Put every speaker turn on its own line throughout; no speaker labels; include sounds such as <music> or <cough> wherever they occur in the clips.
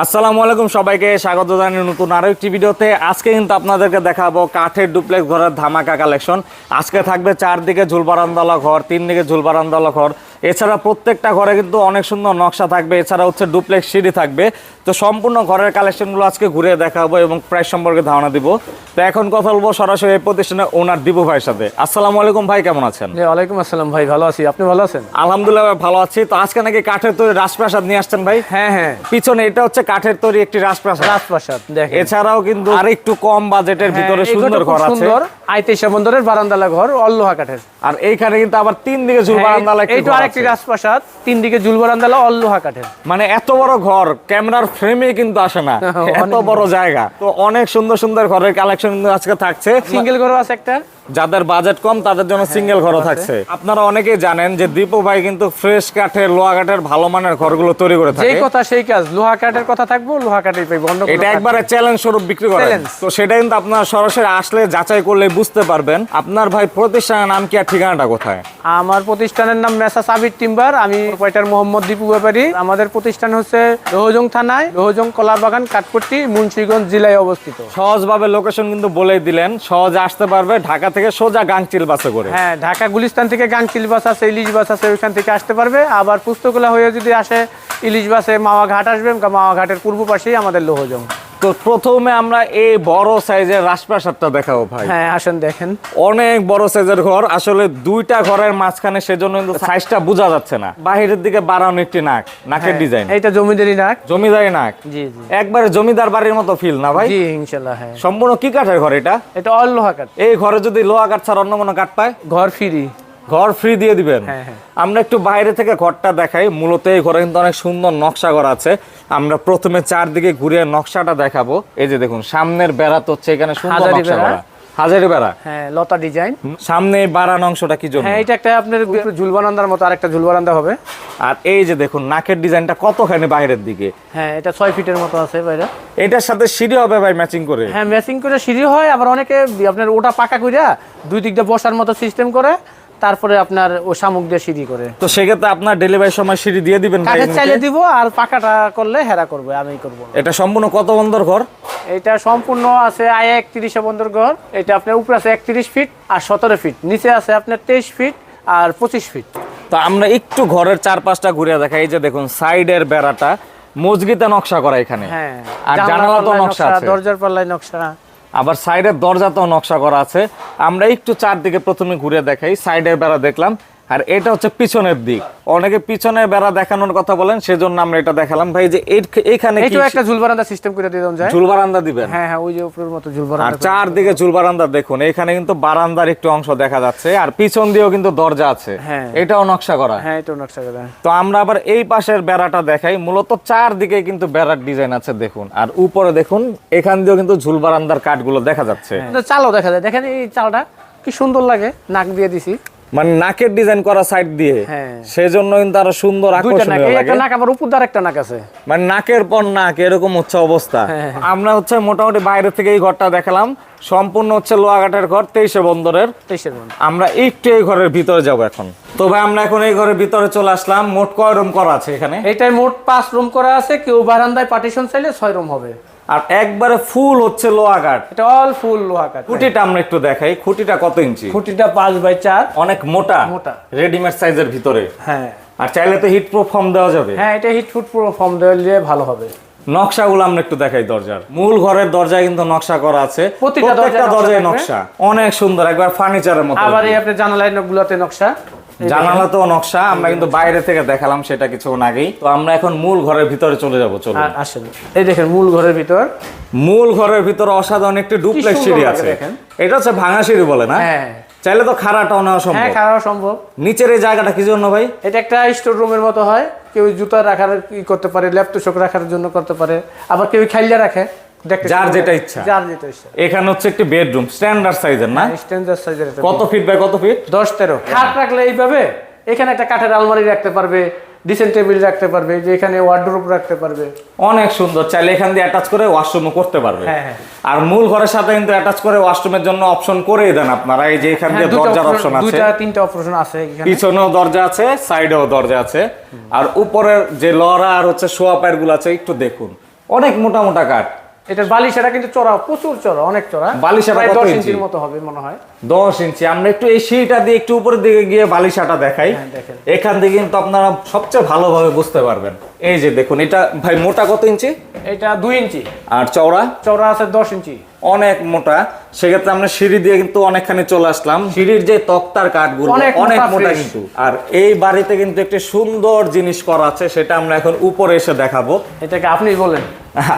আসসালামু আলাইকুম সবাইকে, স্বাগত জানাই নতুন আরও একটি ভিডিওতে। আজকে কিন্তু আপনাদেরকে দেখাবো কাঠের ডুপ্লেক্স ঘরের ধামাকা কালেকশন। আজকে থাকবে চারদিকে ঝুলবারান্দালা ঘর তিন দিকে ঝুলবারান্দালা ঘর। এছাড়া প্রত্যেকটা ঘরে কিন্তু অনেক সুন্দর নকশা থাকবে এছাড়া হচ্ছে ডুপ্লেক্স সিঁড়ি থাকবে। তো সম্পূর্ণ ঘরের কালেকশনগুলো আজকে ঘুরে দেখাবো এবং প্রাইস সম্পর্কে ধারণা দিব। তো এখন কথা বলব সরাসরি এই প্রতিষ্ঠানের ওনার দিবু ভাইয়ের সাথে। আসসালামু আলাইকুম ভাই কেমন আছেন?
ওয়ালাইকুম আসসালাম ভাই ভালো আছি। আপনি ভালো আছেন?
আলহামদুলিল্লাহ ভালো আছি। তো আজকে নাকি কাঠের তৈরি রাজপ্রাসাদ নিয়ে আসছেন ভাই?
হ্যাঁ হ্যাঁ।
পিছনে এটা হচ্ছে কাঠের তৈরি একটি রাজপ্রাসাদ।
রাজপ্রাসাদ দেখেন।
এছাড়াও কিন্তু আর একটু কম বাজেটের ভিতরে
হ্যাঁ,
সুন্দর ঘর আছে।
সুন্দর। আইতেশা বন্দরের বারান্দালা ঘর অল্লোহা কাঠের।
আর এইখানে কিন্তু আবার তিন দিকে ঝুল বারান্দালা একটি
এইটা
ঘর
আরেকটি
আছে।
রাজপ্রাসাদ তিন দিকে জুল বারান্দালা অল্লোহা কাঠের।
মানে এত বড় ঘর ক্যামেরার ফ্রেমে কিন্তু আসে না। <laughs> এত বড় জায়গা। তো অনেক সুন্দর সুন্দর ঘরের কালেকশন আজকে থাকছে।
সিঙ্গেল ঘরও আছে একটা।
যাদের বাজেট কম তাদের জন্য সিঙ্গেল ঘরও থাকছে। আপনারা অনেকেই জানেন যে দীপু ভাই কিন্তু ফ্রেশ কাঠের লোহা কাঠের ভালো মানের ঘরগুলো তৈরি করে
যেই
থাকে।
কথা সেই কাজ। লোহা কাঠের কথা থাকব লোহা কাঠের পাইবো
এটা একবারে চ্যালেঞ্জ স্বরূপ বিক্রি
Challenge।
তো সেটা কিন্তু আপনার সরাসরি আসলে যাচাই করলে বুঝতে পারবেন। আপনার ভাই প্রতিষ্ঠানের নাম কি আর ঠিকানাটা কোথায়?
আমার প্রতিষ্ঠানের নাম মেসা সাবির টিম্বার আমি প্রোপাইটার মোহাম্মদ দীপু ব্যাপারী। আমাদের প্রতিষ্ঠান হচ্ছে লোহজং থানায় লোহজং কলাবাগান কাঠপট্টি মুন্সিগঞ্জ জেলায় অবস্থিত।
সহজভাবে লোকেশন কিন্তু বলেই দিলেন। সহজে আসতে পারবে ঢাকা থেকে সোজা গাংচিল বাসে করে।
হ্যাঁ ঢাকা গুলিস্তান থেকে গাংচিল বাস আছে, ইলিশ বাস আছে, ওইখান থেকে আসতে পারবে। আবার পুস্তকলা হয়ে যদি আসে, ইলিশ বাসে মাওয়া ঘাট আসবে মাওয়া ঘাটের পূর্ব পাশেই আমাদের লোহজং।
তো প্রথমে আমরা এই বড় সাইজের রাজপ্রাসাদটা দেখাবো ভাই।
হ্যাঁ আসেন দেখেন।
অনেক বড় সাইজের ঘর আসলে দুইটা ঘরের মাঝখানে সেজন্য কিন্তু সাইজটা বোঝা যাচ্ছে না। বাহিরের দিকে বাড়ানো একটি নাক নাকের ডিজাইন
এইটা জমিদারি নাক।
জমিদারি নাক।
জি জি।
একবারে জমিদার বাড়ির মতো ফিল না ভাই?
জি ইনশাল্লাহ হ্যাঁ।
সম্পূর্ণ কি কাঠের ঘর এটা?
এটা অল লোহা কাঠ।
এই ঘরে যদি লোহা কাঠ ছাড়া অন্য কোনো কাঠ পায়?
ঘর ফিরি
ঘর ফ্রি দিয়ে দিবেন।
হ্যাঁ, হ্যাঁ।
আমরা একটু বাইরে থেকে ঘরটা দেখাই। মূলত এই ঘরে কিন্তু অনেক সুন্দর নকশা করা আছে। আমরা প্রথমে চারদিকে ঘুরে নকশাটা দেখাবো। এই যে দেখুন সামনের বেড়া তো হচ্ছে এখানে সুন্দর
হাজারি
নকশা
বেড়া।
করা। হাজারি বেড়া।
হ্যাঁ লতা ডিজাইন।
সামনে বাড়ান অংশটা কি জন্য?
হ্যাঁ এটা একটা আপনার ঝুলবারান্দার মতো আরেকটা ঝুলবারান্দা হবে।
আর এই যে দেখুন নাকের ডিজাইনটা কতখানি বাইরের দিকে?
হ্যাঁ এটা ছয় ফিটের মতো আছে বাইরে।
এটার সাথে সিঁড়ি হবে ভাই ম্যাচিং করে?
হ্যাঁ ম্যাচিং করে সিঁড়ি হয় আবার অনেকে আপনার ওটা পাকা কইরা দুই দিক দিয়ে বসার মতো সিস্টেম করে। তারপরে আপনার ও শামুক দিয়ে সিঁড়ি করে।
তো সেক্ষেত্রে আপনার ডেলিভারি সময় সিঁড়ি দিয়ে দিবেন
কাঠের চাইলে দিব আর পাকাটা করলে হেরা করবে আমি করব।
এটা সম্পূর্ণ কত বন্দর ঘর?
এটা সম্পূর্ণ আছে আয় একত্রিশে বন্দর ঘর এটা আপনার উপরে আছে একত্রিশ ফিট আর সতেরো ফিট নিচে আছে আপনার তেইশ ফিট আর পঁচিশ ফিট।
তো আমরা একটু ঘরের চারপাশটা ঘুরে দেখাই এই যে দেখুন সাইডের বেড়াটা মজগিতে নকশা করা এখানে।
হ্যাঁ
আর জানালা তো নকশা আছে।
দরজার পাল্লায় নকশা।
আবার সাইডের দরজাতেও নকশা করা আছে। আমরা একটু চারদিকে প্রথমে ঘুরে দেখাই। সাইডের বেড়া দেখলাম। আর এটা হচ্ছে পিছনের দিক। অনেকে পিছনে বেড়া দেখানোর কথা বলেন সেজন্য আমরা এটা দেখালাম। ভাই যে কি
এইটাও একটা ঝুলবারান্দা সিস্টেম করে দিয়ে যায়?
ঝুল বারান্দা দিবেন?
হ্যাঁ হ্যাঁ ওই যে উপরের মতো
আর
ঝুলবারান্দা করে।
চারদিকে ঝুল বারান্দা দেখুন এখানে কিন্তু বারান্দার একটু অংশ দেখা যাচ্ছে আর পিছন দিয়েও কিন্তু দরজা আছে।
হ্যাঁ।
এটাও নকশা করা।
হ্যাঁ এটাও নকশা করে।
তো আমরা আবার এই পাশের বেড়াটা দেখাই মূলত চারদিকে কিন্তু বেড়ার ডিজাইন আছে দেখুন। আর উপরে দেখুন এখান দিয়েও কিন্তু ঝুল বারান্দার কাঠগুলো দেখা যাচ্ছে।
কিন্তু চালও দেখা যায় দেখেন এই চালটা কি সুন্দর লাগে নাক দিয়ে দিছি।
মানে নাকের ডিজাইন করা সাইড দিয়ে।
হ্যাঁ।
সেজন্য কিন্তু আরও সুন্দর
নাক
আকর্ষণীয় লাগে
একটা নাক আবার উপর দিয়ে একটা নাক আছে।
মানে নাকের পর নাক এরকম হচ্ছে অবস্থা।
হ্যাঁ।
আমরা হচ্ছে মোটামুটি বাইরে থেকে এই ঘরটা দেখালাম। সম্পূর্ণ হচ্ছে লোহাঘাটের ঘর তেইশে বন্দরের। আমরা একটু এই ঘরের ভিতরে যাব এখন। তো ভাই আমরা এখন এই ঘরের ভিতরে চলে আসলাম। মোট কয় রুম করা আছে এখানে?
এইটায় মোট পাঁচ রুম করা আছে। কেউ বারান্দায় পার্টিশন চাইলে ছয় রুম হবে।
আর একবারে ফুল হচ্ছে লোহা লোহাঘাট
এটা অল ফুল লোহা কাঠ
খুঁটিটা আমরা একটু দেখাই। খুঁটিটা কত ইঞ্চি?
খুঁটিটা পাঁচ বাই চার।
অনেক মোটা।
মোটা।
রেডিমেড সাইজের ভিতরে।
হ্যাঁ।
আর চাইলে তো হিট প্রুফ ফর্ম দেওয়া যাবে।
হ্যাঁ এটা হিট ফুট পুরো ফর্ম দিলে ভালো হবে।
নকশাগুলো আমরা একটু দেখাই দরজার। মূল ঘরের দরজায় কিন্তু নকশা করা আছে।
প্রতিটা দরজায় নকশা
অনেক সুন্দর একবার ফার্নিচারের মতো।
আবার এই আপনার জানালায় গুলোতে নকশা।
জানালা তো নকশা আমরা কিন্তু বাইরে থেকে দেখালাম সেটা কিছুক্ষণ আগেই। তো আমরা এখন মূল ঘরের ভিতরে চলে যাব চলো।
আসেন। এই দেখেন মূল ঘরের ভিতর।
মূল ঘরের ভিতরে অসাধারণ একটি ডুপ্লেক্স সিঁড়ি আছে। এটা হচ্ছে ভাঙা সিঁড়ি বলে না?
হ্যাঁ।
চাইলে তো খাড়াটাও নেওয়া
হ্যাঁ
সম্ভব
খাওয়া সম্ভব।
নিচের এই জায়গাটা কি জন্য ভাই?
এটা একটা স্টোর রুমের মতো হয়। কেউ জুতা রাখার ই করতে পারে ল্যাপটপ রাখার জন্য করতে পারে। আবার কেউ খাইলে রাখে।
যার যেটা ইচ্ছা।
যার যেটা ইচ্ছা।
এখানে হচ্ছে একটি বেডরুম স্ট্যান্ডার্ড সাইজের না?
স্ট্যান্ডার্ড সাইজের
কত ফিট বাই কত ফিট
দশ তেরো। খাট রাখলে এইভাবে এখানে একটা কাঠের আলমারি রাখতে পারবে ডিসেন্ট টেবিল রাখতে পারবে যে এখানে ওয়ার্ডরোব রাখতে পারবে।
অনেক সুন্দর চাইলে এখান দিয়ে অ্যাটাচ করে ওয়াশরুমও করতে পারবে।
হ্যাঁ, হ্যাঁ।
আর মূল ঘরের সাথে কিন্তু অ্যাটাচ করে ওয়াশরুমের জন্য অপশন করেই দেন আপনারা এই যে এখান
হ্যাঁ
দিয়ে দরজার অপশন আছে।
দুইটা তিনটা অপারেশন আছে এখানে।
পিছনেও দরজা আছে সাইডেও দরজা আছে। আর উপরের যে লরা আর হচ্ছে শোয়া পায়েরগুলো আছে একটু দেখুন। অনেক মোটা মোটা কাঠ।
এটার বালিশাটা কিন্তু চড়া প্রচুর চড়া অনেক চড়া।
বালিশাটা কত
দশ ইঞ্চির মতো হবে মনে হয়।
দশ ইঞ্চি। আমরা একটু এই সিঁড়িটা দিয়ে একটু উপরের দিকে গিয়ে বালিশাটা দেখাই।
হ্যাঁ, দেখেন।
এখান থেকে কিন্তু আপনারা সবচেয়ে ভালোভাবে বুঝতে পারবেন। এই যে দেখুন এটা ভাই মোটা কত ইঞ্চি?
এটা দুই ইঞ্চি।
আর চওড়া?
চওড়া আছে দশ ইঞ্চি।
অনেক মোটা। সেক্ষেত্রে আমরা সিঁড়ি দিয়ে কিন্তু অনেকখানি চলে আসলাম। সিঁড়ির যে তক্তার কাঠগুলো
অনেক মোটা,
মোটা কিন্তু। আর এই বাড়িতে কিন্তু একটি সুন্দর জিনিস করা আছে সেটা আমরা এখন উপরে এসে দেখাবো।
এটাকে আপনি বলেন।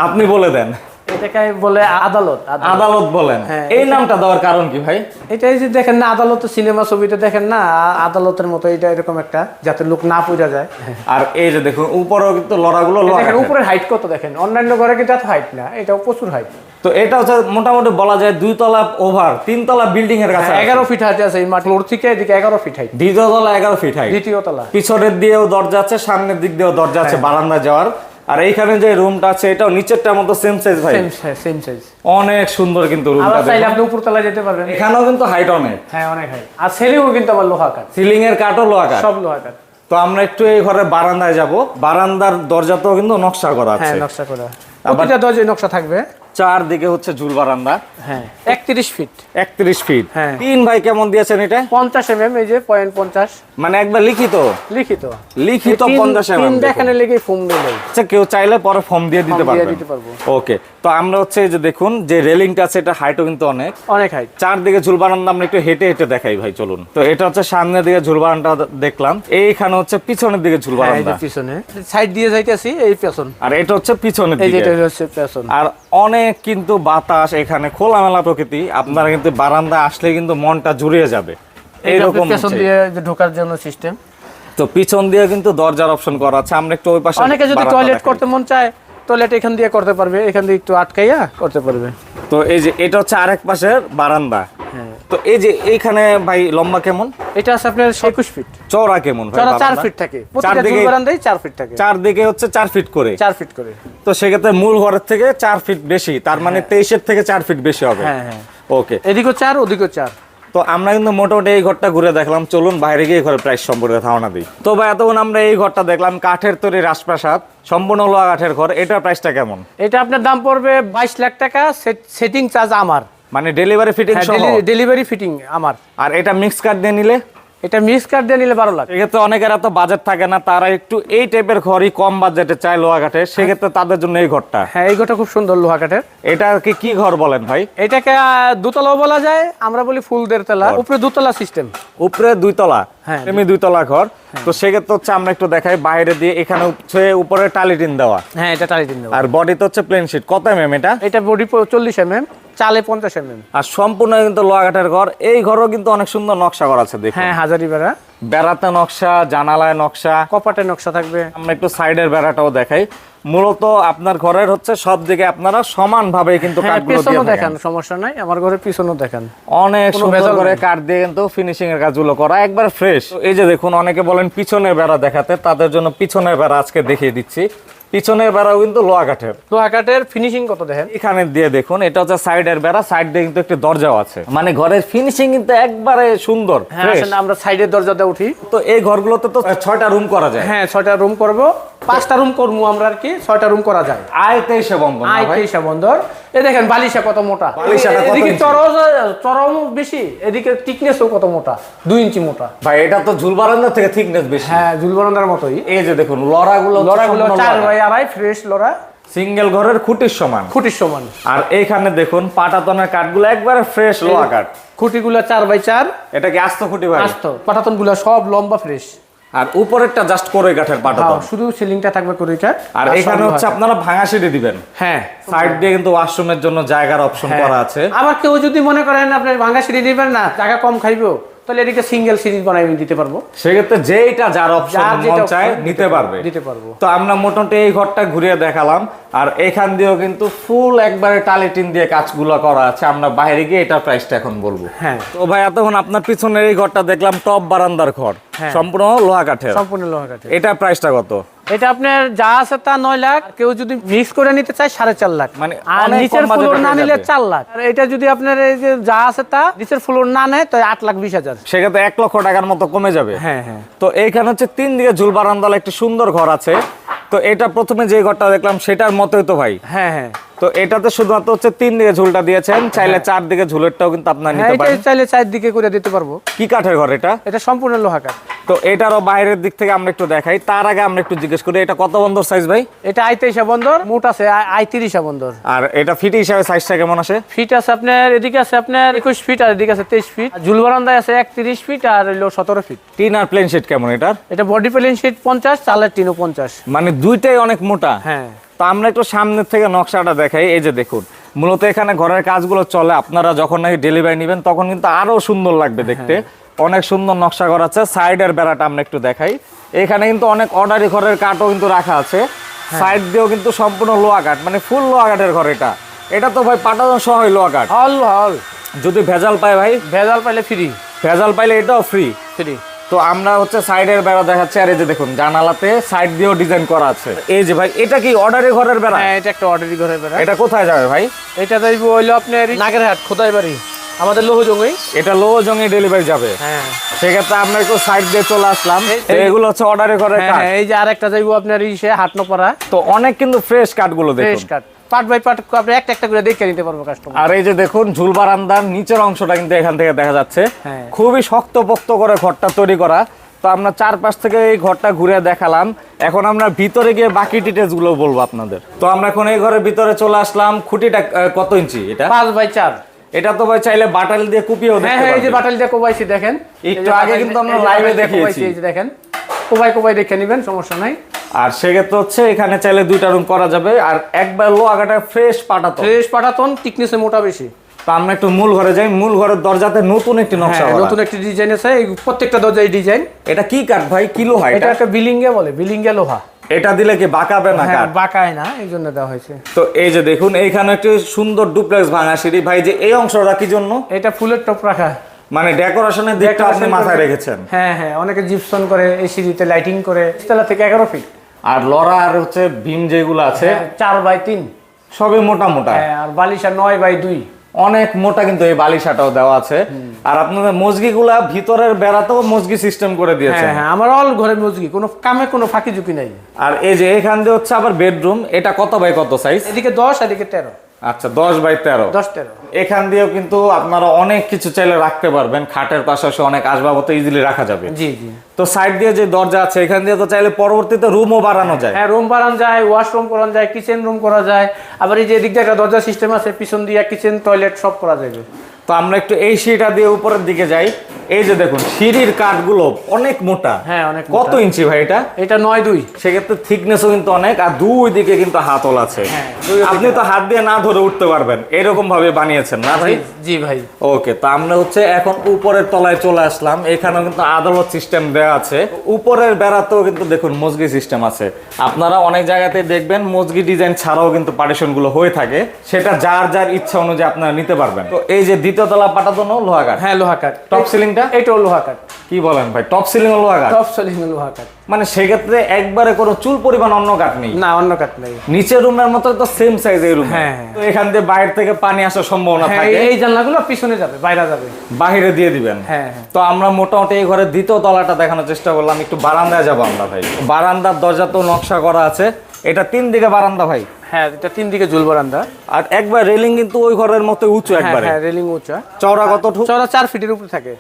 আপনি বলে দেন।
এটাকে বলে আদালত আদালত।
বলেন।
হ্যাঁ,
এই নামটা দেওয়ার কারণ কি ভাই?
এটা এই যে দেখেন না আদালত সিনেমা ছবিতে দেখেন না আদালতের মতো এটা এরকম একটা যাতে লোক না পূজা যায়।
আর এই যে দেখুন উপরেও কিন্তু লড়াগুলো
দেখেন উপরের হাইট কত দেখেন? অন্যান্য ঘরে কিন্তু এত হাইট না এটাও প্রচুর হাইট
তো এটা হচ্ছে মোটামুটি বলা যায় দুই তলা ওভার তিন তলা বিল্ডিং এর কাছে
হ্যাঁ, এগারো ফিট হাইট আছে এই মাঠ ফ্লোর থেকে এদিকে এগারো ফিট হাইট
দ্বিতীয় তলা এগারো ফিট হাইট
দ্বিতীয় তলা।
পিছনের দিয়েও দরজা আছে সামনের দিক দিয়েও দরজা আছে
হ্যাঁ।
বারান্দা যাওয়ার। আর এইখানে যে রুমটা আছে এটাও নিচেরটার মতো সেম সাইজ ভাই।
সেম সাইজ সেম সাইজ
অনেক সুন্দর কিন্তু
আবার
রুমটা
চাইলে আপনি উপর তলায় যেতে পারবেন।
এখানেও কিন্তু হাইট অনেক।
হ্যাঁ অনেক হাইট আর সিলিংও কিন্তু আবার লোহা কাট
সিলিং এর কাটও লোহা কাট
সব লোহা কাট
তো আমরা একটু এই ঘরে বারান্দায় যাব। বারান্দার দরজাতেও কিন্তু নকশা করা আছে।
হ্যাঁ নকশা করা। প্রতিটা দরজায় নকশা থাকবে।
চারদিকে হচ্ছে ঝুল বারান্দা।
হ্যাঁ একত্রিশ ফিট
একত্রিশ ফিট
হ্যাঁ।
তিন ভাই কেমন দিয়েছেন এটা?
পঞ্চাশ এম এই যে পয়েন্ট পঞ্চাশ।
মানে একবার লিখিত?
লিখিত।
লিখিত পঞ্চাশ
তিন
mm
দেখানে লেগে ফোম
আচ্ছা কেউ চাইলে পরে ফর্ম দিয়ে দিতে
পারব।
ওকে তো আমরা হচ্ছে যে দেখুন যে রেলিংটা আছে এটা হাইটও কিন্তু অনেক।
অনেক হাইট
চারদিকে ঝুল বারান্দা আমরা একটু হেঁটে হেঁটে দেখাই ভাই চলুন। তো এটা হচ্ছে সামনের দিকে ঝুল বারান্দা দেখলাম। এইখানে হচ্ছে পিছনের দিকে ঝুল
হ্যাঁ,
বারান্দা।
পিছনে। সাইড দিয়ে যাইতেছি এই পেছন।
আর এটা হচ্ছে পিছনের দিকে।
যেটা হচ্ছে পেছন।
আর অনেক কিন্তু বাতাস এখানে খোলামেলা প্রকৃতি। আপনারা কিন্তু বারান্দা আসলে কিন্তু মনটা জুড়িয়ে যাবে। এইরকম
দিয়ে ঢোকার জন্য সিস্টেম
তো পিছন দিয়ে কিন্তু দরজার অপশন করা আছে। আমরা একটু ওই পাশে
অনেকে যদি টয়লেট করতে মন চায় টয়লেট এখান দিয়ে করতে পারবে এখান দিয়ে একটু আটকাইয়া করতে পারবে।
তো এই যে এটা হচ্ছে আরেক পাশের বারান্দা। তো এই যে এইখানে ভাই লম্বা কেমন?
এটা আছে আপনার একুশ ফিট
চওড়া কেমন ভাই
চার
বারান্দা?
ফিট থাকে।
চারদিকে-
বারান্দায় চার ফিট থাকে।
চারদিকে হচ্ছে চার ফিট করে।
চার ফিট করে।
তো সেক্ষেত্রে মূল ঘরের থেকে চার ফিট বেশি তার মানে তেইশের থেকে চার ফিট বেশি হবে।
হ্যাঁ হ্যাঁ।
ওকে
এদিকেও চার ওদিকেও চার।
তো আমরা কিন্তু মোটামুটি এই ঘরটা ঘুরে দেখলাম। চলুন বাইরে গিয়ে ঘরের প্রাইস সম্পর্কে ধারণা দিই। তো ভাই এতক্ষণ আমরা এই ঘরটা দেখলাম কাঠের তৈরি রাজপ্রাসাদ সম্পূর্ণ লোহা কাঠের ঘর। এটার প্রাইসটা কেমন?
এটা আপনার দাম পড়বে বাইশ লাখ টাকা। সেটিং চার্জ আমার।
মানে ডেলিভারি ফিটিং
হ্যাঁ, ডেলিভারি ফিটিং আমার।
আর এটা মিক্স কার্ড দিয়ে নিলে?
এটা মিস কার্ড দিয়ে নিলে বারো লাখ।
এক্ষেত্রে অনেকের এত বাজেট থাকে না তারা একটু এই টাইপের ঘরই কম বাজেটে চায় লোহা কাঠে সেক্ষেত্রে তাদের জন্য এই ঘরটা।
হ্যাঁ এই ঘরটা খুব সুন্দর লোহা কাঠের।
এটা কি ঘর বলেন ভাই?
এটাকে দোতলাও বলা যায় আমরা বলি ফুল দেড়তলা উপরে দুতলা সিস্টেম
উপরে দুইতলা
হ্যাঁ।
এমনি দুইতলা ঘর। তো সেক্ষেত্রে হচ্ছে আমরা একটু দেখাই বাইরে দিয়ে এখানে হচ্ছে উপরে টালিটিন দেওয়া।
হ্যাঁ এটা টালি দিন দেবো
আর বডিতে হচ্ছে প্লেন শিট কত এম এটা?
এটা বডি চল্লিশ এম এম চালে পঞ্চাশ এম এম
আর সম্পূর্ণ কিন্তু কাঠের ঘর। এই ঘরও কিন্তু অনেক সুন্দর নকশা করা আছে দেখুন।
হ্যাঁ হাজারি বেড়া।
বেড়াতে নকশা জানালায় নকশা।
কপাটে নকশা থাকবে।
আমরা একটু সাইডের বেড়াটাও দেখাই। মূলত আপনার ঘরের হচ্ছে সব দিকে আপনারা সমান ভাবে কিন্তু
হ্যাঁ
কাঠগুলো দিয়ে
দেখান সমস্যা নাই। আমার ঘরে পিছনও দেখান।
অনেক সুন্দর করে কাঠ দিয়ে কিন্তু ফিনিশিং এর কাজগুলো করা একবার ফ্রেশ এই যে দেখুন অনেকে বলেন পিছনের বেড়া দেখাতে তাদের জন্য পিছনের বেড়া আজকে দেখিয়ে দিচ্ছি। পিছনের বেড়াও কিন্তু লোহা কাঠের
লোহা কাঠের ফিনিশিং কত দেখেন?
এখানে দিয়ে দেখুন এটা হচ্ছে সাইডের বেড়া সাইড দিয়ে কিন্তু একটি দরজাও আছে। মানে ঘরের ফিনিশিং কিন্তু একবারে সুন্দর
হ্যাঁ। আসেন আমরা সাইডের দরজাতে উঠি।
তো এই ঘরগুলোতে তো ছয়টা রুম করা যায়।
হ্যাঁ ছয়টা রুম করব। পাঁচটা রুম করব আমরা আর কি ছয়টা রুম করা যায়।
আয় তেইশে বন্ধন আয়
তেইশে বন্দর। এ দেখেন বালিশা কত মোটা। এদিকে চড়াও বেশি এদিকে টিকনেসও কত মোটা? দুই ইঞ্চি মোটা।
ভাই এটা তো ঝুল বারান্দা থেকে থিকনেস বেশি।
হ্যাঁ ঝুলবরন্দার মতোই।
এই যে দেখুন লড়াগুলো
লড়াগুলো চার বাই আড়াই ফ্রেশ লড়া।
সিঙ্গেল ঘরের খুঁটির সমান।
খুঁটির সমান।
আর এইখানে দেখুন পাটাতনের কাঠগুলো একবারে ফ্রেশ লোহা কাঠ।
খুঁটিগুলো চার বাই চার।
এটা কি আস্ত খুঁটি ভাই?
আস্ত। পাটাতনগুলা সব লম্বা ফ্রেশ
আর উপরেরটা জাস্ট করে কাঠের দাও
শুধু সিলিংটা থাকবে করিটা
আর এখানে হচ্ছে আপনারা ভাঙা সিঁড়ি দিবেন।
হ্যাঁ।
সাইড দিয়ে কিন্তু ওয়াশরুমের জন্য জায়গার অপশন
হ্যাঁ।
করা আছে।
আবার কেউ যদি মনে করেন আপনি ভাঙা সিঁড়ি দিবেন না জায়গা কম খাইবো। তাহলে এদিকে সিঙ্গেল সিরিজ বানাই আমি দিতে পারব।
সেক্ষেত্রে যেইটা যার অপশন মন চায় নিতে পারবে।
দিতে পারব।
তো আমরা মোটামুটি এই ঘরটা ঘুরিয়ে দেখালাম। আর এখান দিয়েও কিন্তু ফুল একবারে টালেটিন দিয়ে কাজগুলো করা আছে। আমরা বাইরে গিয়ে এটার প্রাইসটা এখন বলব।
হ্যাঁ।
তো ভাই এতক্ষণ আপনার পিছনের এই ঘরটা দেখলাম টপ বারান্দার ঘর।
হ্যাঁ।
সম্পূর্ণ লোহা কাঠের
সম্পূর্ণ লোহা কাঠের
এটা প্রাইসটা কত?
এটা আপনার যা আছে তা নয় লাখ। কেউ যদি মিক্স করে নিতে চায় সাড়ে চার লাখ।
মানে
আর নিচের ফ্লোর না নিলে চার লাখ। আর এটা যদি আপনার এই যে যা আছে তা নিচের ফ্লোর না নেয় তাই আট লাখ বিশ হাজার।
সেক্ষেত্রে এক লক্ষ টাকার মতো কমে যাবে।
হ্যাঁ হ্যাঁ।
তো এইখানে হচ্ছে তিন দিকে ঝুল বারান্দাল একটি সুন্দর ঘর আছে। তো তো এটা প্রথমে যে ঘরটা দেখলাম সেটার মতোই তো ভাই।
হ্যাঁ হ্যাঁ।
তো এটাতে শুধুমাত্র হচ্ছে তিন দিকে ঝুলটা দিয়েছেন চাইলে চার দিকে ঝুলেরটাও কিন্তু আপনার
হ্যাঁ
নিতে পারেন।
চাইলে চারদিকে করে দিতে পারব।
কি কাঠের ঘর এটা?
এটা সম্পূর্ণ লোহা কাঠ।
তো এটারও বাইরের দিক থেকে আমরা একটু দেখাই। তার আগে আমরা একটু জিজ্ঞেস করি এটা কত বন্দর সাইজ ভাই?
এটা আই তেইশা বন্দর মোট আছে আই- তিরিশা বন্দর।
আর এটা ফিট হিসাবে সাইজটা কেমন আসে?
ফিট আছে আপনার এদিকে আছে আপনার একুশ ফিট আর এদিকে আছে তেইশ ফিট ঝুল বারান্দায় আছে একত্রিশ ফিট আর হলো সতেরো ফিট
টিন আর প্লেন শিট কেমন এটার?
এটা বডি প্লেন শিট পঞ্চাশ চালের টিনও পঞ্চাশ।
মানে দুইটাই অনেক মোটা।
হ্যাঁ।
তো আমরা একটু সামনের থেকে নকশাটা দেখাই এই যে দেখুন। মূলত এখানে ঘরের কাজগুলো চলে আপনারা যখন নাকি ডেলিভারি নেবেন তখন কিন্তু আরও সুন্দর লাগবে দেখতে। অনেক সুন্দর নকশা করা আছে। সাইডের বেড়াটা আমরা একটু দেখাই। এখানে কিন্তু অনেক অর্ডারি ঘরের কাঠও কিন্তু রাখা আছে। সাইড দিয়েও কিন্তু সম্পূর্ণ লোহা কাঠ মানে ফুল লোহা কাঠের ঘর এটা। এটা তো ভাই পাটাজন সহ লোয়া কাঠ।
হল হল।
যদি ভেজাল পায় ভাই?
ভেজাল পাইলে ফ্রি
ভেজাল পাইলে এটাও ফ্রি
ফ্রি
তো আমরা হচ্ছে সাইডের বেড়া দেখাচ্ছি আর এই যে দেখুন জানালাতে সাইড দিয়েও ডিজাইন করা আছে। এই যে ভাই এটা কি অর্ডারি ঘরের বেড়া?
হ্যাঁ এটা একটা অর্ডারি ঘরের বেড়া।
এটা কোথায় যাবে ভাই?
এটা যাইব হইল আপনার নাগেরহাট খোদাই বাড়ি আমাদের লোহজঙ্গই
এটা লো জঙ্গে ডেলিভারি যাবে।
হ্যাঁ।
সেক্ষেত্রে আমরা একটু সাইড দিয়ে চলে আসলাম। এগুলো হচ্ছে অর্ডারে ঘরের
হ্যাঁ,
কাঠ
এই যে আরেকটা যাইব আপনার ইসে হাটনোপাড়া।
তো অনেক কিন্তু ফ্রেশ কাঠগুলো
ফ্রেশ
দেখুন।
কাট পার্ট বাই পার্ট আপনি একটা একটা করে দেখে নিতে পারব কাস্টমার
আর এই যে দেখুন ঝুল বারান্দার নিচের অংশটা কিন্তু এখান থেকে দেখা যাচ্ছে।
হ্যাঁ।
খুবই শক্তপোক্ত করে ঘরটা তৈরি করা। তো আমরা চারপাশ থেকে এই ঘরটা ঘুরে দেখালাম। এখন আমরা ভিতরে গিয়ে বাকি ডিটেলসগুলো বলব আপনাদের। তো আমরা এখন এই ঘরের ভিতরে চলে আসলাম খুঁটিটা কত ইঞ্চি এটা?
পাঁচ বাই চার।
এটা তো ভাই চাইলে বাটাল দিয়ে কুপিয়েও
হ্যাঁ হ্যাঁ এই যে। বাটাল দিয়ে কোবাইছি দেখেন।
একটু আগে কিন্তু আমরা
দিয়ে
দেখিয়েছি।
এই যে দেখেন। কোবাই কোবাই দেখে নেবেন সমস্যা নাই।
আর সেক্ষেত্রে হচ্ছে এখানে চাইলে দুইটা রুম করা যাবে। আর একবার লো আগাটা ফ্রেশ পাঠাতো
ফ্রেশ পাঠাতন টিকনেসে মোটা বেশি।
তো আমরা একটু মূল ঘরে যাই। মূল ঘরের দরজাতে নতুন একটি নকশা
হ্যাঁ, নতুন একটি ডিজাইন আছে। প্রত্যেকটা দরজায় ডিজাইন
এটা কি কাঠ ভাই? কিলো হয়
এটা? একটা বিলিঙ্গে বলে বিলিঙ্গে লোহা।
এটা দিলে কি বাঁকাবে না
হ্যাঁ
কাঠ?
বাঁকায় না এই জন্য দেওয়া হয়েছে।
তো এই যে দেখুন এইখানে একটি সুন্দর ডুপ্লেক্স ভাঙা সিঁড়ি। ভাই যে এই অংশটা কি জন্য?
এটা ফুলের টপ রাখা।
মানে ডেকোরেশনের দিকটা আপনি মাথায় রেখেছেন।
হ্যাঁ হ্যাঁ অনেকে জিপসন করে এই সিঁড়িতে লাইটিং করে। তলা থেকে এগারো ফিট
আর লড়া আর হচ্ছে ভীম যেগুলো আছে
চার বাই তিন।
সবই মোটা মোটা।
হ্যাঁ আর বালিশা নয় বাই দুই।
অনেক মোটা কিন্তু এই বালিশাটাও দেওয়া আছে। আর আপনাদের মজগিগুলা ভিতরের বেড়াতেও মজগি সিস্টেম করে দিয়েছে।
হ্যাঁ হ্যাঁ আমার অল ঘরে মজগি কোনো কামে কোনো ফাঁকি ঝুঁকি নাই।
আর এই যে এখান দিয়ে হচ্ছে আবার বেডরুম এটা কত বাই কত সাইজ
এদিকে দশ এদিকে তেরো।
আচ্ছা দশ বাই তেরো।
দশ তেরো।
এখান দিয়েও কিন্তু আপনারা অনেক কিছু চাইলে রাখতে পারবেন। খাটের পাশাপাশি অনেক আসবাবপত্র ইজিলি রাখা যাবে।
জি জি।
তো সাইড দিয়ে যে দরজা আছে এখান দিয়ে তো চাইলে পরবর্তীতে রুমও বাড়ানো যায়।
হ্যাঁ রুম বাড়ানো যায় ওয়াশরুম করানো যায় কিচেন রুম করা যায়। আবার এই যে এদিক দিয়ে একটা দরজা সিস্টেম আছে পিছন দিয়ে কিচেন টয়লেট সব করা যাবে।
তো আমরা একটু এই সিঁড়িটা দিয়ে উপরের দিকে যাই। এই যে দেখুন সিঁড়ির কাঠগুলো অনেক মোটা।
হ্যাঁ অনেক
কত ইঞ্চি ভাই এটা?
এটা নয় দুই।
সেক্ষেত্রে থিকনেসও কিন্তু অনেক আর দুই দিকে কিন্তু হাতল আছে।
হ্যাঁ,
আপনি তো হাত দিয়ে না ধরে উঠতে পারবেন। এরকম ভাবে বানিয়েছেন না ভাই?
জি ভাই।
ওকে তো আমরা হচ্ছে এখন উপরের তলায় চলে আসলাম। এখানেও কিন্তু আদালত সিস্টেম দেওয়া আছে। উপরের বেড়াতেও কিন্তু দেখুন মজগি সিস্টেম আছে। আপনারা অনেক জায়গাতে দেখবেন মজগি ডিজাইন ছাড়াও কিন্তু পার্টিশনগুলো হয়ে থাকে। সেটা যার যার ইচ্ছা অনুযায়ী আপনারা নিতে পারবেন। তো এই যে দ্বিতীয় তলা পাটাতনও লোহা কাঠ
হ্যাঁ লোহা কাঠ
টপ সিলিংটা
এটাও লোহা কাঠ
কি বলেন ভাই টপ সিলিং লোহা কাঠ
টপ সিলিং লোহা কাঠ
মানে সেক্ষেত্রে একবারে কোনো চুল পরিমাণ অন্য কাঠ নেই?
না অন্য কাঠ নাই।
নিচের রুমের মতো তো সেম সাইজ এই রুম।
হ্যাঁ, হ্যাঁ।
তো এখান দিয়ে বাইরে থেকে পানি আসার সম্ভাবনা
হ্যাঁ
থাকে।
এই- এই জানলাগুলো পিছনে যাবে বাইরে যাবে।
বাহিরে দিয়ে দিবেন।
হ্যাঁ, হ্যাঁ।
তো আমরা মোটামুটি এই ঘরের দ্বিতীয় তলাটা দেখানোর চেষ্টা করলাম। একটু বারান্দায় যাব আমরা ভাই। বারান্দার দরজা তো নকশা করা আছে। এটা তিন দিকে বারান্দা ভাই।
হ্যাঁ এটা তিন দিকে ঝুল বারান্দা।
আর একবার রেলিং কিন্তু ওই ঘরের মতো উঁচু
হ্যাঁ
একবারে।
হ্যাঁ রেলিং উঁচা।
চওড়া কতটুকু?
চড়া চার ফিটের উপরে থাকে।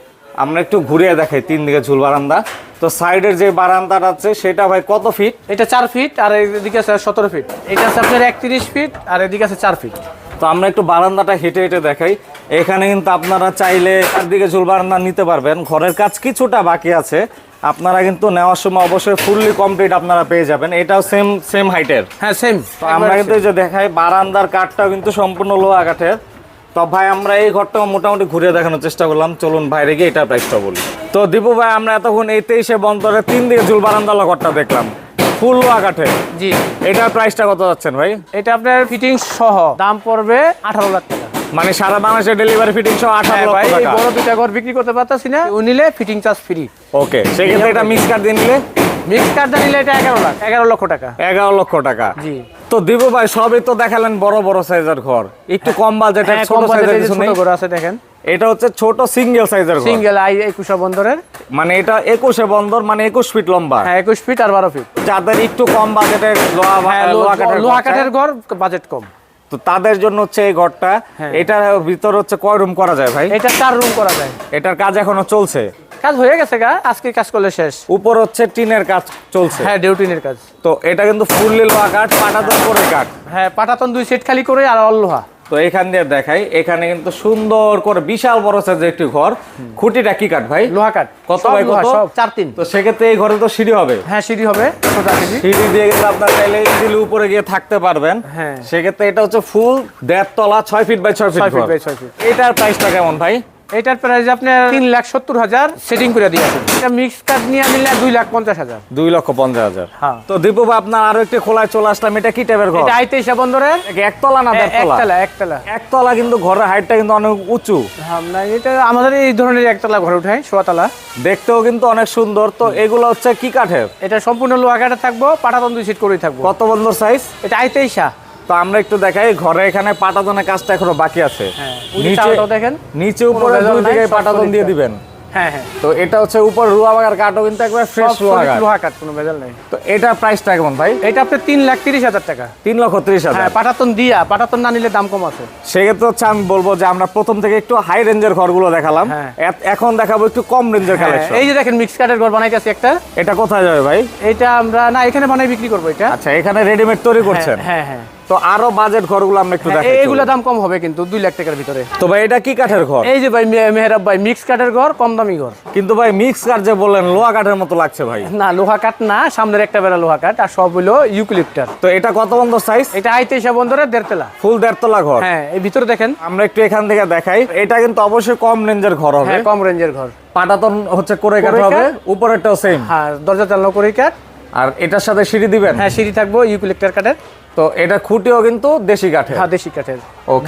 আমরা একটু ঘুরে দেখাই তিন দিকে ঝুল বারান্দা। তো সাইডের যে বারান্দাটা আছে সেটা ভাই কত ফিট?
এটা চার ফিট আর এদিকে আছে সতেরো ফিট। এটা আছে আপনার একত্রিশ ফিট আর এদিকে আছে চার ফিট।
তো আমরা একটু বারান্দাটা হেঁটে হেঁটে দেখাই। এখানে কিন্তু আপনারা চাইলে চারদিকে ঝুল বারান্দা নিতে পারবেন। ঘরের কাজ কিছুটা বাকি আছে। আপনারা কিন্তু নেওয়ার সময় অবশ্যই ফুললি কমপ্লিট আপনারা পেয়ে যাবেন। এটাও সেম সেম হাইটের
হ্যাঁ সেম
আমরা কিন্তু যে দেখাই বারান্দার কাঠটাও কিন্তু সম্পূর্ণ লোহা কাঠের। তো ভাই আমরা এই ঘরটা মোটামুটি ঘুরে দেখানোর চেষ্টা করলাম। চলুন বাইরে গিয়ে এটা প্রাইসটা বলি। তো দীপু ভাই আমরা এতক্ষণ এই তেইশে বন্দরে তিন দিকে ঝুল বারান্দালা ঘরটা দেখলাম। ফুল লোহা কাঠের।
জি।
এটার প্রাইসটা কত যাচ্ছেন ভাই?
এটা আপনার ফিটিং সহ দাম পড়বে আঠারো লাখ টাকা।
মানে সারা বাংলাদেশে ডেলিভারি ফিটিং সহ আঠারো
হ্যাঁ
লক্ষ
ভাই এই
টাকা।
বড় দুইটা ঘর বিক্রি করতে পারতাছি না ও নিলে ফিটিং চার্জ ফ্রি
ওকে সেক্ষেত্রে এটা মিক্স কার্ড দিয়ে নিলে?
মিক্স কার্ডটা নিলে এটা এগারো লাখ এগারো লক্ষ টাকা।
এগারো লক্ষ টাকা।
জি।
তো দিব ভাই সবই তো দেখালেন বড় বড় সাইজের ঘর। একটু কম বাজেটের
হ্যাঁ
ছোট সাইজের কিছু
ছোট
নেই।
ঘর আছে দেখেন।
এটা হচ্ছে ছোট সিঙ্গেল সাইজের ঘর।
সিঙ্গেল আই একুশা বন্দরের।
মানে এটা একুশে বন্দর মানে একুশ ফিট লম্বা।
হ্যাঁ একুশ ফিট আর বারো ফিট
যাদের একটু কম বাজেটের লোহা
হ্যাঁ
লোহা কাঠের
লোহা কাঠের ঘর বাজেট কম।
তো তাদের জন্য হচ্ছে এই ঘরটা
হ্যাঁ।
এটার ভিতর হচ্ছে কয় রুম করা যায় ভাই?
এটা চার রুম করা যায়।
এটার কাজ এখনও চলছে?
কাজ হয়ে গেছে গা আজকে কাজ করলে শেষ।
উপর হচ্ছে টিনের কাজ চলছে?
হ্যাঁ ডিউটিনের কাজ।
তো এটা কিন্তু ফুললি লোহা কাঠ পাটাতন করে কাঠ।
হ্যাঁ পাটাতন দুই সেট খালি করে আর অল লোহা
তো এখান দিয়ে দেখাই। এখানে কিন্তু সুন্দর করে বিশাল বড় সাইজের একটি ঘর। খুঁটিটা কি কাঠ ভাই?
লোহা কাঠ।
কত
ভাই
কত?
চার তিন।
তো সেক্ষেত্রে এই ঘরে তো সিঁড়ি হবে।
হ্যাঁ সিঁড়ি হবে সিঁড়ি।
সিঁড়ি দিয়ে গেলে আপনার চাইলে ইজিলি উপরে গিয়ে থাকতে পারবেন।
হ্যাঁ।
সেক্ষেত্রে এটা হচ্ছে ফুল দেড় তলা ছয় ফিট বাই ছয় ফিট
ছয় ফিট বাই ছয় ফিট
এটার প্রাইসটা কেমন ভাই?
এটার প্রাইস আপনার তিন লাখ সত্তর হাজার সেটিং করে দিয়েছেন এটা মিক্স কাঠ নিয়ে নিলে দুই লাখ পঞ্চাশ হাজার।
দুই লক্ষ পঞ্চাশ হাজার।
হ্যাঁ।
তো দীপু আপনার আরও একটি খোলায় চলে আসলাম। এটা কি টাইপের ঘর?
এটা বন্দরের।
একতলা না দেড়তলা?
একতলা একতলা।
একতলা কিন্তু ঘরের হাইটটা কিন্তু অনেক উঁচু।
আমরা এটা আমাদের এই ধরনের একতলা ঘরে উঠাই সোয়াতলা।
দেখতেও কিন্তু অনেক সুন্দর। তো এগুলো হচ্ছে কি কাঠের?
এটা সম্পূর্ণ লোহা কাঠে থাকব পাটাতন দুই সিট করেই থাকব।
কত বন্ধুর সাইজ
এটা আইতেইশা।
তো আমরা একটু দেখাই ঘরে এখানে পাটাতনের কাজটা এখনও বাকি আছে।
হ্যাঁ
নিচে
দেখেন।
নিচে উপরে দুই
সব
পাটাতন দিয়ে দিবেন।
হ্যাঁ হ্যাঁ।
তো এটা হচ্ছে উপর রুয়া বাগার কাঠও কিন্তু একবার ফ্রেশ
সব
রুয়া
solid
কাঠ
লোহা কাঠ কোনো ভেজাল নেই।
তো এটা প্রাইসটা কেমন ভাই?
এটা আপনার তিন লাখ তিরিশ হাজার টাকা।
তিন লক্ষ ত্রিশ হাজার।
পাটাতন দিয়া পাটাতন না নিলে দাম কম আছে।
সেক্ষেত্রে হচ্ছে আমি বলব যে আমরা প্রথম থেকে একটু হাই রেঞ্জের ঘরগুলো দেখালাম। এখন দেখাবো একটু কম রেঞ্জের কালেকশন
এই যে দেখেন মিক্স কাঠের ঘর বানাইতেছি একটা।
এটা কোথায় যাবে ভাই?
এটা আমরা না এখানে বানাই বিক্রি করব এটা।
আচ্ছা এখানে রেডিমেড তৈরি করছেন।
হ্যাঁ হ্যাঁ।
তো আরও বাজেট ঘরগুলো আমরা একটু
হ্যাঁ,
দেখাই
এইগুলো দাম কম হবে কিন্তু দুই লাখ টাকার ভিতরে।
তো ভাই এটা কি কাঠের ঘর?
এই যে ভাই মেহরাব ভাই মিক্স কাঠের ঘর কম দামি ঘর।
কিন্তু ভাই মিক্স কাঠ যে বললেন লোহা কাঠের মতো লাগছে ভাই।
না লোহা কাঠ না সামনের একটা বেড়া লোহা কাঠ আর সব হলো ইউক্লিপ্টার
তো এটা কত বন্ধ সাইজ
এটা আইতেইশা বন্দরের দেড়তলা।
ফুল দেড়তলা ঘর।
হ্যাঁ এই ভিতরে দেখেন।
আমরা একটু এখান থেকে দেখাই। এটা কিন্তু অবশ্যই কম রেঞ্জের ঘর হবে।
হ্যাঁ কম রেঞ্জের ঘর।
পাটাতন হচ্ছে করে কাঠ হবে। উপরেরটাও সেম
আর দরজা চালানো করে কাঠ।
আর এটার সাথে সিঁড়ি দিবেন?
হ্যাঁ সিঁড়ি থাকব ইউক্লিপ্টার কাঠের।
তো এটা খুঁটিও কিন্তু দেশি কাঠের।
হ্যাঁ দেশি কাঠের।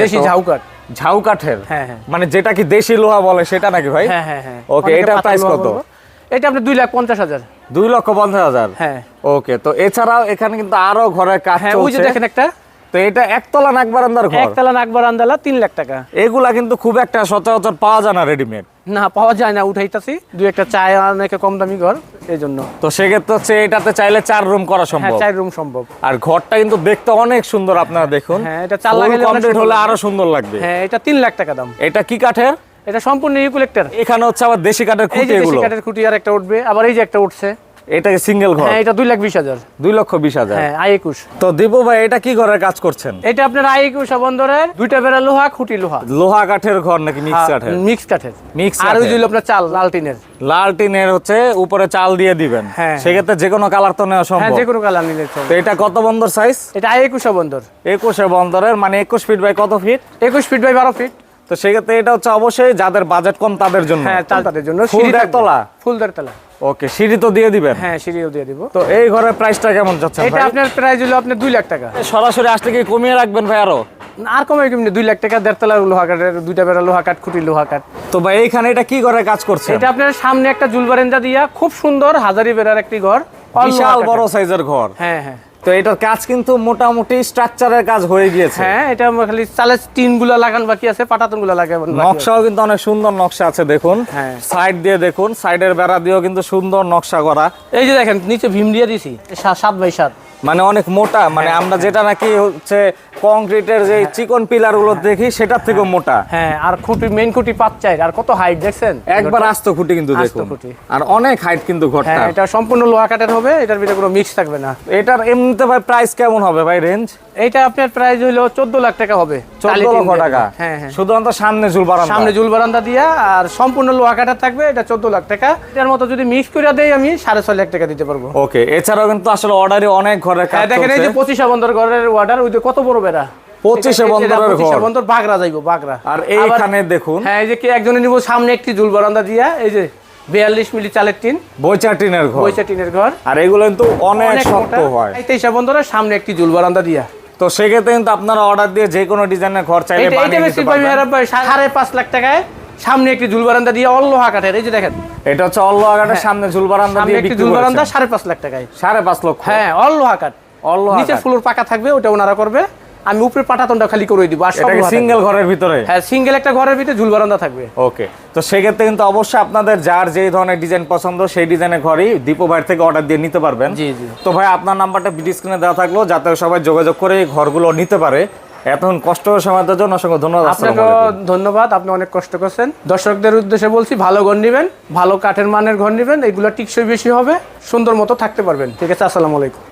দেশি ঝাউ কাঠ।
ঝাউ কাঠের?
হ্যাঁ, হ্যাঁ।
মানে যেটা কি দেশি লোহা বলে সেটা নাকি ভাই?
হ্যাঁ হ্যাঁ হ্যাঁ।
ওকে
পাতলা
প্রাইস কত?
এটা আপনি দুই লাখ পঞ্চাশ হাজার।
দুই লক্ষ পঞ্চাশ হাজার?
হ্যাঁ।
ওকে তো এছাড়াও এখানে কিন্তু আরও ঘরের কাজ
হ্যাঁ ওই যে দেখেন একটা।
তো এটা একতলা নাক বারান্দার ঘর?
একতলা নাকবার আন্দালা তিন লাখ টাকা।
এগুলা কিন্তু খুব একটা সচরাচর পাওয়া যায় না রেডিমেড
না পাওয়া যায় না উঠাইতাছি। দু একটা চায় অনেকে কম দামি ঘর এই জন্য।
তো সেক্ষেত্রে হচ্ছে এটাতে চাইলে চার রুম করা
হ্যাঁ
সম্ভব।
চার রুম সম্ভব।
আর ঘরটা কিন্তু দেখতে অনেক সুন্দর আপনারা দেখুন।
হ্যাঁ, এটা চার লাখ
কমপ্লিট হলে আরও সুন্দর লাগবে।
হ্যাঁ এটা তিন লাখ টাকা দাম।
এটা কি কাঠের?
এটা সম্পূর্ণ ইউকুলেক্টার
এখানে হচ্ছে আবার দেশি কাঠের খুঁটি
এগুলো। দেশি কাঠের খুঁটি আর একটা উঠবে আবার এই যে একটা উঠছে।
এটা সিঙ্গেল ঘর?
হ্যাঁ এটা দুই লাখ বিশ হাজার।
দুই লক্ষ বিশ হাজার।
হ্যাঁ আই একুশ।
তো দীপু ভাই এটা কি ঘরের কাজ করছেন?
এটা আপনার আই একুশ বন্দরের দুইটা বেড়া লোহা খুঁটি লোহা।
লোহা কাঠের ঘর নাকি মিক্স কাঠের?
মিক্স কাঠের।
মিক্স
আর ওই আপনার চাল লাল টিনের।
লাল টিনের হচ্ছে উপরে চাল দিয়ে দিবেন।
হ্যাঁ।
সেক্ষেত্রে যে কোনো কালার তো নেওয়া
হ্যাঁ যে কোনো কালার নিলে
তো এটা কত বন্দর সাইজ
এটা আই একুশ বন্দর।
একুশে বন্দরের মানে একুশ ফিট বাই কত ফিট
একুশ ফিট বাই বারো ফিট
তো সেক্ষেত্রে এটা হচ্ছে অবশ্যই যাদের বাজেট কম তাদের জন্য।
হ্যাঁ তাদের জন্য।
ফুল। দেড়তলা?
ফুল দেড়তলা
ওকে সিঁড়ি তো দিয়ে দিবেন?
হ্যাঁ সিঁড়িও দিয়ে দিব।
তো এই ঘরের প্রাইসটা কেমন যাচ্ছে
এটা আপনার প্রাইস হলো আপনার দুই লাখ টাকা।
সরাসরি আসলে কি কমিয়ে রাখবেন ভাই আরও?
আর কমে কেমনি দুই লাখ টাকা দেড়তলা লোহা কাঠের দুইটা বেড়া লোহা কাঠ খুঁটি লোহা কাঠ।
তো ভাই এইখানে এটা কি ঘরে কাজ করছে?
এটা আপনার সামনে একটা জুলবারেন্দা দিয়া খুব সুন্দর হাজারি বেড়ার একটি ঘর।
বিশাল বড় সাইজের ঘর।
হ্যাঁ হ্যাঁ।
তো এটার কাজ কিন্তু মোটামুটি স্ট্রাকচারের কাজ হয়ে গিয়েছে।
হ্যাঁ এটা আমরা খালি চালের টিনগুলো লাগান বাকি আছে পাটাতনগুলো লাগান
নকশাও কিন্তু অনেক সুন্দর নকশা আছে দেখুন।
হ্যাঁ।
সাইড দিয়ে দেখুন সাইডের বেড়া দিয়েও কিন্তু সুন্দর নকশা করা।
এই যে দেখেন নিচে ভীম দিয়ে দিছি সাত বাই সাত।
মানে অনেক মোটা মানে আমরা যেটা নাকি হচ্ছে কংক্রিটের যে চিকন পিলারগুলো দেখি সেটার থেকে মোটা।
হ্যাঁ আর খুঁটি মেইন খুঁটি পাঁচ চাই আর কত হাইট দেখছেন?
একবার আস্ত খুঁটি কিন্তু দেখুন। আর অনেক হাইট কিন্তু ঘরটা
হ্যাঁ এটা সম্পূর্ণ লোহা কাঠের হবে এটার ভিতরে কোনো মিক্স থাকবে না।
এটার এমনিতে ভাই প্রাইস কেমন হবে ভাই রেঞ্জ
এইটা আপনার প্রাইস হলো চোদ্দ লাখ টাকা হবে।
চোদ্দ
টালি টিন
লক্ষ টাকা?
হ্যাঁ হ্যাঁ।
শুধুমাত্র সামনে ঝুল বারান্দা?
সামনে জুল বারান্দা দিয়া আর সম্পূর্ণ লোহা কাঠের থাকবে এটা চোদ্দ লাখ টাকা। এটার মতো যদি মিক্স করে দেই আমি সাড়ে ছয় লাখ টাকা দিতে পারব।
ওকে এছাড়াও কিন্তু আসলে অর্ডারে অনেক ঘরের কাজ
হ্যাঁ দেখেন এই যে
চলছে।
পঁচিশা বন্দর ঘরের অর্ডার ওই কত বড় বেড়া?
পঁচিশে
এটা- এটা
বন্দরের ঘর।
বন্দর বাগরা যাইবো বাগরা
আর এইখানে দেখুন।
হ্যাঁ এই যে কি একজনে নিব সামনে একটি জুল বারান্দা দিয়া এই যে বিয়াল্লিশ মিলি চালের টিন।
বইচা টিনের ঘর।
পয়সা টিনের ঘর।
আর এগুলো কিন্তু অনেক শক্ত হয়।
তেইশা বন্দরের সামনে একটি জুল বারান্দা দিয়া।
তো সেক্ষেত্রে কিন্তু আপনারা অর্ডার দিয়ে যে কোনো ডিজাইনের ঘর চাইলে
সাড়ে পাঁচ লাখ টাকায় সামনে একটি জুল বারান্দা দিয়ে অল লোহা কাঠের এই যে দেখেন।
এটা হচ্ছে অল্ল আগাটের সামনে ঝুল বারান্দা দিয়ে
একটি জুল বারান্দা সাড়ে পাঁচ লাখ টাকায়।
সাড়ে পাঁচ লক্ষ।
হ্যাঁ অল লোহা কাঠ
অল্ল
নিচে ফ্লোর পাকা থাকবে ওটা ওনারা করবে। আমি উপরে পাটাতনটা খালি করে দিব আর
এটা সিঙ্গেল ঘরের ভিতরে?
হ্যাঁ সিঙ্গেল একটা ঘরের ভিতরে ঝুল বারান্দা থাকবে।
ওকে তো সেক্ষেত্রে কিন্তু অবশ্যই আপনাদের যার যেই ধরনের ডিজাইন পছন্দ সেই ডিজাইনের ঘরই দীপু ভাইয়ের থেকে অর্ডার দিয়ে নিতে পারবেন।
জি, জি।
তো ভাই আপনার নাম্বারটা ভিডিও স্ক্রিনে দেওয়া থাকল যাতে সবাই যোগাযোগ করে এই ঘরগুলো নিতে পারে। এতক্ষণ কষ্ট দেওয়ার জন্য অসংখ্য ধন্যবাদ।
আপনাকে ধন্যবাদ আপনি অনেক কষ্ট করছেন। দর্শকদের উদ্দেশ্যে বলছি ভালো ঘর নেবেন ভালো কাঠের মানের ঘর নেবেন এগুলো টিকসই বেশি হবে সুন্দর মতো থাকতে পারবেন। ঠিক আছে আসসালামু আলাইকুম।